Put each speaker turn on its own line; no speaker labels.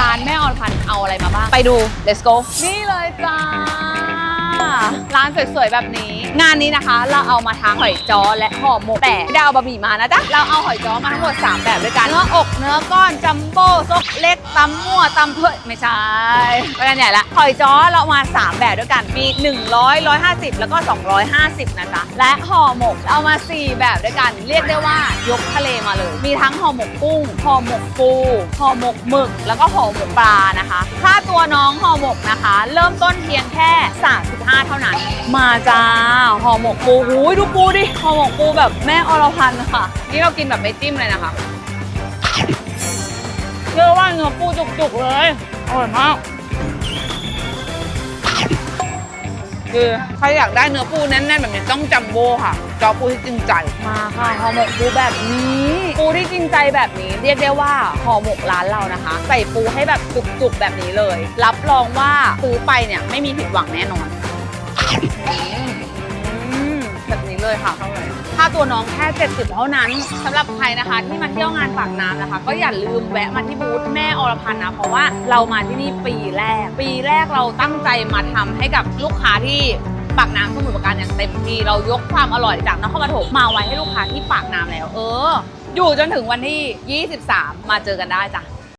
ร้านแม่อรพันธ์เอาอะไรมาบ้าง ไปดู let's go นี่เลยจ้า ร้านสวยๆแบบนี้ งานนี้นะคะเราเอามาทั้งหอยจ้อและห่อหมกแต่ไม่ได้เอาบะหมี่มานะจ๊ะเราเอาหอยจ้อมาทั้งหมด 3 แบบด้วยกันเนื้ออกเนื้อก้อนจัมโบ้ซกเล็กตำมั่วตำเพื่อไม่ใช่ไปกันใหญ่ละหอยจ้อเราเอามา 3 แบบด้วยกันมี 100 150 แล้วก็ 250 นะจ๊ะและห่อหมกเอามา 4 แบบด้วยกัน เรียกได้ว่ายกทะเลมาเลย มีทั้งห่อหมกกุ้งห่อหมกปูห่อหมกหมึก แล้วก็ห่อหมกปลานะคะ ค่าตัวน้องห่อหมกนะคะ เริ่มต้นเพียงแค่ 35 เท่านั้น มาจ้าห่อหมกปูหูยดูปูดิห่อหมกปูแบบแม่อรพันธ์ค่ะ นี่เรากินแบบไม่จิ้มเลยนะคะเรียกว่าเนื้อปูจุกๆเลยอร่อยมากคือใครอยากได้เนื้อปูแน่นๆแบบนี้ต้องจัมโบ้ค่ะจอปูที่จริงใจมาค่ะห่อหมกปูแบบนี้ปูที่จริงใจแบบนี้ เรียกได้ว่าห่อหมกร้านเรานะคะ ใส่ปูให้แบบจุกๆแบบนี้เลย รับรองว่าซื้อไปเนี่ยไม่มีผิดหวังแน่นอนอืมแบบนี้ เลยค่ะ ค่าตัวน้องแค่ 70 เท่านั้นสำหรับใครนะคะที่มาเที่ยวงานปากน้ำนะคะ ก็อย่าลืมแวะมาที่บูธแม่อรพันธ์นะเพราะว่าเรามาที่นี่ปีแรก ปีแรกเราตั้งใจมาทำให้กับลูกค้าที่ปากน้ำสมุทรปราการอย่างเต็มที่เรายกความอร่อยจากนครปฐมมาไว้ให้ลูกค้าที่ปากน้ำแล้ว เออ อยู่จนถึงวันที่ 23 มาเจอกันได้จ้ะ